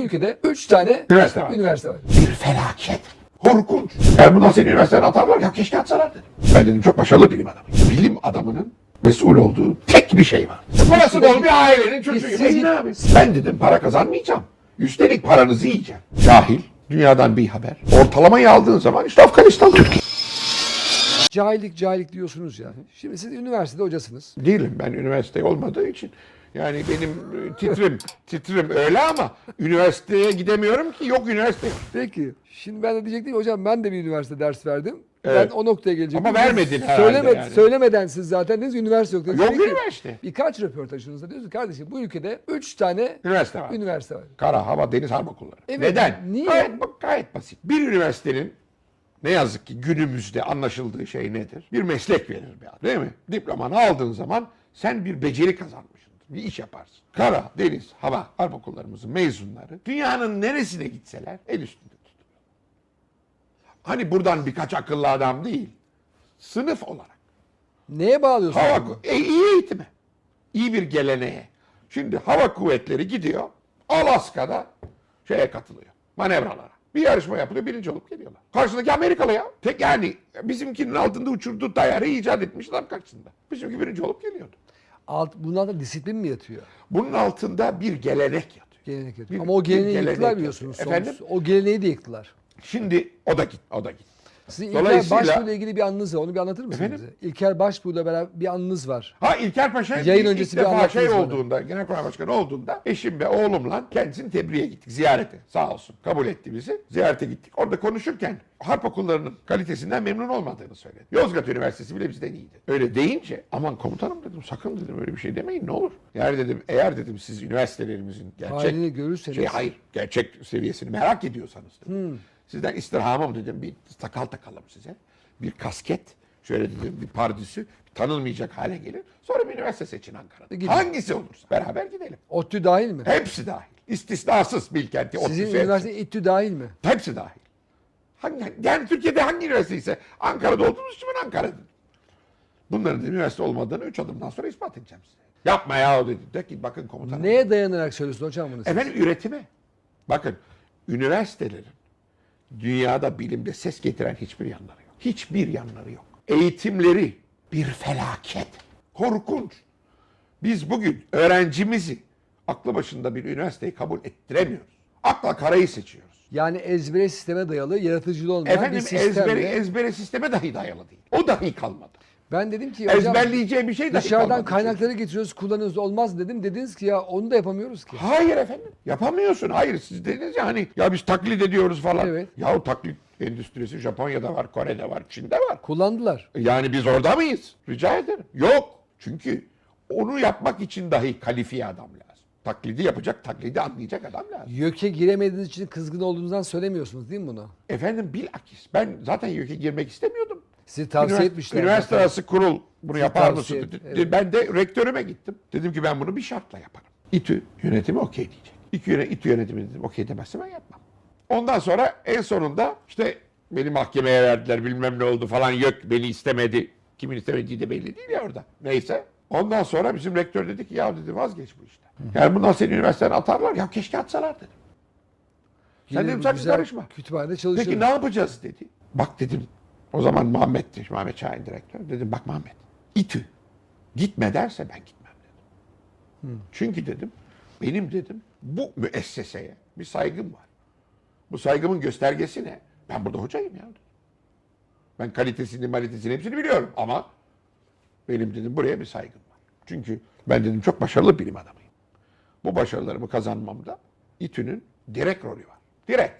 bu ülkede 3 tane Üniversite var. üniversite var. Bir felaket. Korkunç. Yani bundan seni üniversiteden atarlar ya keşke atsalar dedim. Ben dedim çok başarılı bilim adamıyım. Bilim adamının mesul olduğu tek bir şey var. Parası bol bir ailenin çocuğuyum. Siz- ne abi? Ben dedim para kazanmayacağım. Üstelik paranızı yiyeceğim. Cahil. Dünyadan bir haber. Ortalamayı aldığın zaman işte Afganistan Türkiye. Cahillik cahillik diyorsunuz ya. Şimdi siz üniversitede hocasınız. Değilim ben üniversite olmadığı için. Yani benim e, titrim, titrim öyle ama üniversiteye gidemiyorum ki yok üniversite. Peki. Şimdi ben de diyecektim hocam ben de bir üniversite ders verdim. Evet. Ben o noktaya gelecektim. Ama vermedin herhalde Söyleme, yani. Söylemeden siz zaten dediniz üniversite yok. Yok Peki, üniversite. Birkaç röportajınızda diyorsunuz ki, kardeşim bu ülkede 3 tane Üniversite var. üniversite var. Kara, hava, deniz, harp okulları. Evet, Neden? niye? Gayet, gayet basit. Bir üniversitenin ne yazık ki günümüzde anlaşıldığı şey nedir? Bir meslek verir bir adam. Değil mi? Diplomanı aldığın zaman sen bir beceri kazanmışsındır. Bir iş yaparsın. Kara, deniz, hava, harp okullarımızın mezunları dünyanın neresine gitseler el üstünde tutuluyor. Hani buradan birkaç akıllı adam değil. Sınıf olarak. Neye bağlıyorsunuz? Hava, bunu? e, iyi eğitime. İyi bir geleneğe. Şimdi hava kuvvetleri gidiyor. Alaska'da şeye katılıyor. Manevralara. Bir yarışma yapılıyor. Birinci olup geliyorlar. Karşısındaki Amerikalı ya. Tek yani bizimkinin altında uçurduğu dayarı icat etmiş adam karşısında. Bizimki birinci olup geliyordu. Alt, bunun altında disiplin mi yatıyor? Bunun altında bir gelenek yatıyor. Gelenek yatıyor. Bir- Ama o geleneği yıktılar biliyorsunuz. Efendim? O geleneği de yıktılar. Şimdi o da git, o da git. Sizin İlker Dolayısıyla- Başbuğ'la ilgili bir anınız var. Onu bir anlatır mısınız Efendim? bize? İlker Başbuğ'la beraber bir anınız var. Ha İlker Paşa Yayın ilk öncesi bir defa şey bana. olduğunda, Genelkurmay Başkanı olduğunda eşim ve oğlumla kendisini tebriğe gittik, ziyarete. Sağ olsun. Kabul etti bizi. Ziyarete gittik. Orada konuşurken harp okullarının kalitesinden memnun olmadığını söyledi. Yozgat Üniversitesi bile bizden iyiydi. Öyle deyince aman komutanım dedim sakın dedim öyle bir şey demeyin ne olur. Yani dedim eğer dedim siz üniversitelerimizin gerçek Halini görürseniz. şey hayır gerçek seviyesini merak ediyorsanız dedim. Sizden istirhamım dedim bir sakal takalım size. Bir kasket şöyle dedim bir pardüsü tanınmayacak hale gelir. Sonra bir üniversite seçin Ankara'da. Gidin. Hangisi olursa beraber gidelim. ODTÜ dahil mi? Hepsi dahil. İstisnasız Bilkent'i, Sizin ODTÜ'sü hepsi. üniversite İTÜ dahil mi? Hepsi dahil. Hangi, yani Türkiye'de hangi üniversite ise Ankara'da olduğumuz için ben Ankara'da. Bunların üniversite olmadığını üç adımdan sonra ispat edeceğim size. Yapma ya dedi. De ki bakın komutanım. Neye dayanarak söylüyorsun hocam bunu? Efendim üretime. Bakın üniversitelerin dünyada bilimde ses getiren hiçbir yanları yok. Hiçbir yanları yok. Eğitimleri bir felaket. Korkunç. Biz bugün öğrencimizi aklı başında bir üniversiteyi kabul ettiremiyoruz. Akla karayı seçiyoruz. Yani ezbere sisteme dayalı, yaratıcılığı olmayan Efendim bir sistemle. ezbere, ezbere sisteme dahi dayalı değil. O dahi kalmadı. Ben dedim ki hocam Ezberleyeceği bir şey dahi dışarıdan kaynakları getiriyoruz, kullanıyoruz olmaz dedim. Dediniz ki ya onu da yapamıyoruz ki. Hayır efendim. Yapamıyorsun. Hayır siz dediniz ya hani ya biz taklit ediyoruz falan. Evet. Yahu taklit endüstrisi Japonya'da var, Kore'de var, Çin'de var. Kullandılar. Yani biz orada mıyız? Rica ederim. Yok. Çünkü onu yapmak için dahi kalifiye adam lazım. Taklidi yapacak, taklidi anlayacak adam lazım. YÖK'e giremediğiniz için kızgın olduğunuzdan söylemiyorsunuz değil mi bunu? Efendim bilakis ben zaten YÖK'e girmek istemiyordum. Sizi tavsiye Ünivers- etmişler. Üniversite zaten. arası kurul bunu yapar tavsiye mısın? evet. Ben de rektörüme gittim. Dedim ki ben bunu bir şartla yaparım. İTÜ yönetimi okey diyecek. İTÜ, yöne- İTÜ yönetimi dedim okey demezse ben yapmam. Ondan sonra en sonunda işte beni mahkemeye verdiler bilmem ne oldu falan yok beni istemedi. Kimin istemediği de belli değil ya orada. Neyse. Ondan sonra bizim rektör dedi ki ya dedi vazgeç bu işte. Yani bundan seni üniversiteden atarlar. Ya keşke atsalar dedi. Sen Yine dedim sakın güzel karışma. Kütüphanede çalışıyorum. Peki ne yapacağız dedi. Bak dedim. O zaman Muhammed'ti. Muhammed Şahin direktör. Dedim bak Muhammed. İTÜ. Gitme derse ben gitmem dedim. Çünkü dedim benim dedim bu müesseseye bir saygım var. Bu saygımın göstergesi ne? Ben burada hocayım ya. dedim. Ben kalitesini, malitesini hepsini biliyorum ama benim dedim buraya bir saygım var. Çünkü ben dedim çok başarılı bilim adamıyım. Bu başarılarımı kazanmamda İTÜ'nün direkt rolü var. Direkt.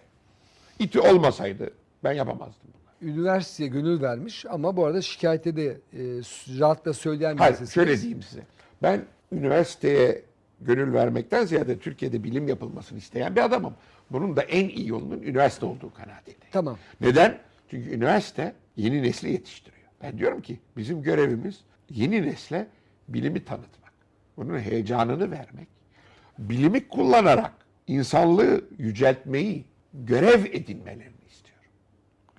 İTÜ olmasaydı ben yapamazdım. Üniversiteye gönül vermiş ama bu arada şikayette de e, rahatla söyleyen Hayır birisiniz. şöyle diyeyim size. Ben üniversiteye gönül vermekten ziyade Türkiye'de bilim yapılmasını isteyen bir adamım. Bunun da en iyi yolunun üniversite olduğu kanaatindeyim. Tamam. Neden? Çünkü üniversite yeni nesli yetiştiriyor. Ben diyorum ki bizim görevimiz yeni nesle bilimi tanıtmak. Bunun heyecanını vermek. Bilimi kullanarak insanlığı yüceltmeyi görev edinmelerini.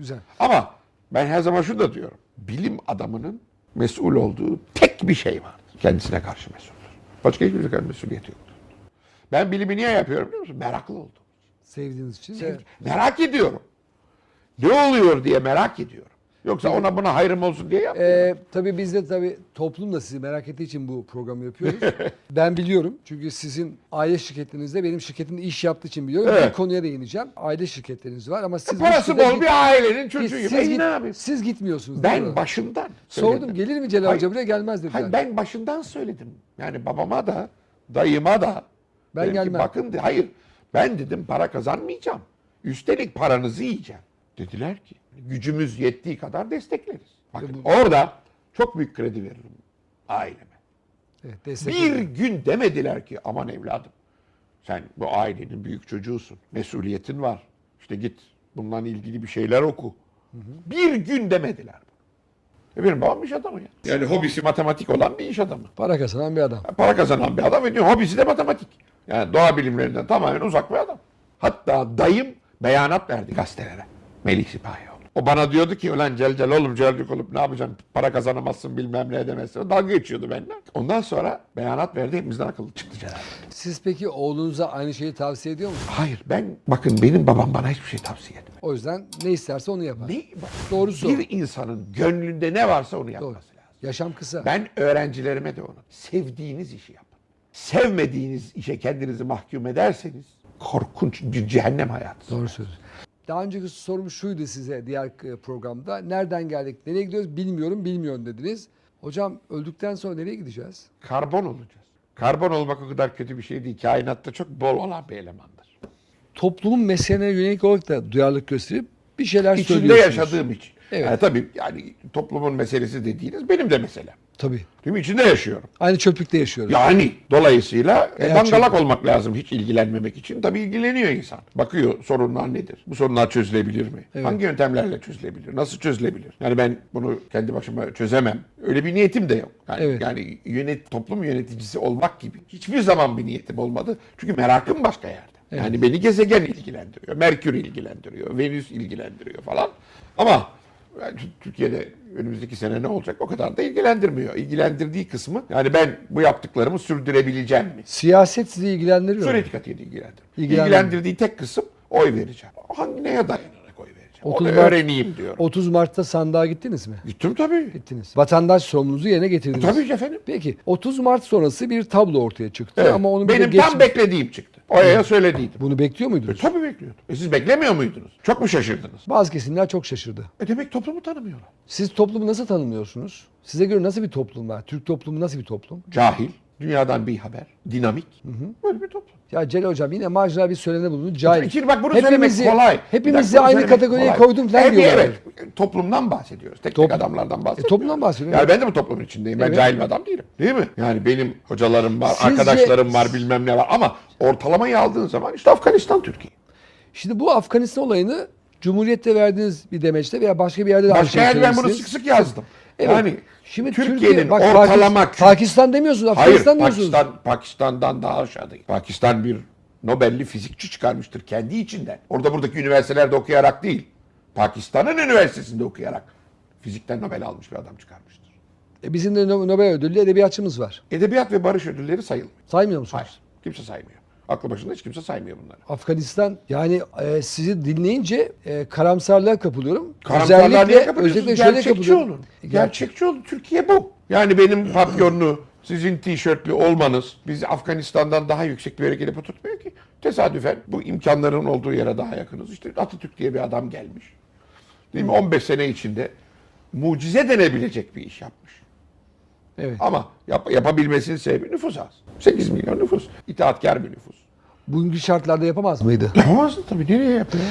Güzel. Ama ben her zaman şunu da diyorum. Bilim adamının mesul olduğu tek bir şey vardır. Kendisine karşı mesuldür. Başka hiçbir kadar mesuliyeti yoktur. Ben bilimi niye yapıyorum biliyor musun? Meraklı oldum. Sevdiğiniz için. Sev- de- Merak ediyorum. Ne oluyor diye merak ediyorum. Yoksa ona buna hayrım olsun diye yapmıyorum. Ee, tabii biz de tabii toplum da sizi merak ettiği için bu programı yapıyoruz. ben biliyorum çünkü sizin aile şirketinizde benim şirketimde iş yaptığı için biliyorum. Evet. Bir konuya değineceğim. Aile şirketleriniz var ama siz bu Parası bol git- bir ailenin siz, çocuğuyum. siz, E, git- ne yapayım? siz gitmiyorsunuz. Ben başından Sordum söyledim. gelir mi Celal. Hoca buraya gelmez dediler. Hayır, ben başından söyledim. Yani babama da, dayıma da. Ben dedim ki, gelmem. Bakın, de- hayır. Ben dedim para kazanmayacağım. Üstelik paranızı yiyeceğim. Dediler ki gücümüz yettiği kadar destekleriz. Bakın orada çok büyük kredi veririm aileme. Evet, Bir gün demediler ki aman evladım sen bu ailenin büyük çocuğusun. Mesuliyetin var. İşte git bununla ilgili bir şeyler oku. Bir gün demediler. E benim babam iş adamı ya. Yani hobisi matematik olan bir iş adamı. Para kazanan bir adam. Para kazanan bir adam ve diyor, hobisi de matematik. Yani doğa bilimlerinden tamamen uzak bir adam. Hatta dayım beyanat verdi gazetelere. Melik Sipahioğlu. O bana diyordu ki ulan Celcal oğlum Celcik olup ne yapacaksın? Para kazanamazsın bilmem ne edemezsin. O Dalga geçiyordu benimle. Ondan sonra beyanat verdi hepimizden akıllı çıktı Celal. Siz peki oğlunuza aynı şeyi tavsiye ediyor musunuz? Hayır ben bakın benim babam bana hiçbir şey tavsiye etmedi. O yüzden ne isterse onu yapar. Ne, Doğrusu bir insanın gönlünde ne varsa onu Doğru. yapması lazım. Yaşam kısa. Ben öğrencilerime de onu. Sevdiğiniz işi yapın. Sevmediğiniz işe kendinizi mahkum ederseniz korkunç bir cehennem hayatı. Doğru söylüyorsun. Daha önceki sorum şuydu size diğer e, programda. Nereden geldik, nereye gidiyoruz bilmiyorum, bilmiyorum dediniz. Hocam öldükten sonra nereye gideceğiz? Karbon olacağız. Karbon olmak o kadar kötü bir şey değil. Kainatta çok bol olan bir elemandır. Toplumun meselelerine yönelik olarak da duyarlılık gösterip bir şeyler İçinde söylüyorsunuz. yaşadığım için. Evet. Yani tabii yani toplumun meselesi dediğiniz benim de meselem. Tabii. Değil mi? İçinde yaşıyorum. Aynı çöplükte yaşıyoruz. Yani dolayısıyla e, dangalak olmak lazım hiç ilgilenmemek için. Tabii ilgileniyor insan. Bakıyor sorunlar nedir? Bu sorunlar çözülebilir mi? Evet. Hangi yöntemlerle çözülebilir? Nasıl çözülebilir? Yani ben bunu kendi başıma çözemem. Öyle bir niyetim de yok. Yani, Evet. yani yönet, toplum yöneticisi olmak gibi hiçbir zaman bir niyetim olmadı. Çünkü merakım başka yerde. Yani beni gezegen ilgilendiriyor. Merkür ilgilendiriyor. Venüs ilgilendiriyor falan. Ama yani Türkiye'de önümüzdeki sene ne olacak o kadar da ilgilendirmiyor. İlgilendirdiği kısmı yani ben bu yaptıklarımı sürdürebileceğim mi? Siyaset sizi ilgilendiriyor. mu? Sürekli ilgilendir. İlgilendirmiyor. İlgilendirdiği tek kısım oy vereceğim. Hangi neye dayanarak oy vereceğim? Onu 30 Mart- öğreneyim diyorum. 30 Mart'ta sandığa gittiniz mi? Gittim tabii. Gittiniz. Vatandaş sorumluluğunuzu yerine getirdiniz. Tabii efendim. Peki 30 Mart sonrası bir tablo ortaya çıktı Evet. ama de Benim tam beklediğim çıktı. Oya'ya söylediydim. Bunu bekliyor E, muydunuz? tabii bekliyordum. E, siz beklemiyor muydunuz? Çok mu şaşırdınız? Bazı kesimler çok şaşırdı. E demek toplumu tanımıyorlar. Siz toplumu nasıl tanımlıyorsunuz? Size göre nasıl bir toplum var? Türk toplumu nasıl bir toplum? Cahil, dünyadan bir haber, dinamik. Böyle bir toplum. Ya Celal Hocam yine marjinal bir söylemde bulundu. Cahil. Şimdi bak bunu Hepimizi- söylemek kolay. Hepimizi dakika, aynı kategoriye kolay. koydum falan Evet, diyorlar. Evet. Toplumdan bahsediyoruz. Tek Top- tek adamlardan bahsediyoruz. toplumdan bahsediyorum. Yani ben de bu toplumun içindeyim. Ben Evet. cahil bir adam değilim. Değil mi? Yani benim hocalarım var, Sizce- arkadaşlarım var, bilmem ne var. Ama ortalamayı aldığın zaman işte Afganistan Türkiye. Şimdi bu Afganistan olayını Cumhuriyet'te verdiğiniz bir demeçte veya başka bir yerde de Başka yerde ben bunu sık sık yazdım. Evet. Yani Şimdi Türkiye'nin Türkiye, bak, ortalama... Pakistan, Pakistan demiyorsunuz, Hayır, Afganistan diyorsunuz. Pakistan, Pakistan'dan daha aşağıdayım. Pakistan bir Nobel'li fizikçi çıkarmıştır kendi içinden. Orada buradaki üniversitelerde okuyarak değil, Pakistan'ın üniversitesinde okuyarak fizikten Nobel almış bir adam çıkarmıştır. E, bizim de No- Nobel ödüllü edebiyatçımız var. Edebiyat ve barış ödülleri sayılmıyor. Saymıyor musunuz? Hayır, kimse saymıyor. Aklı başında hiç kimse saymıyor bunları. Afganistan yani e, sizi dinleyince e, karamsarlığa kapılıyorum. Karamsarlığa niye özellikle, kapılıyorsunuz? özellikle şöyle Gerçekçi olun. Gerçekçi olun. Türkiye bu. Yani benim papyonlu, sizin tişörtlü olmanız bizi Afganistan'dan daha yüksek bir yere gelip oturtmuyor ki. Tesadüfen bu imkanların olduğu yere daha yakınız. İşte Atatürk diye bir adam gelmiş. Değil mi? 15 sene içinde mucize denebilecek bir iş yapmış. Evet. Ama yap- yapabilmesinin sebebi nüfus az. 8 milyon nüfus. İtaatkar bir nüfus. Bugünkü şartlarda yapamaz mıydı? Yapamazsın tabii. Nereye yapıyor?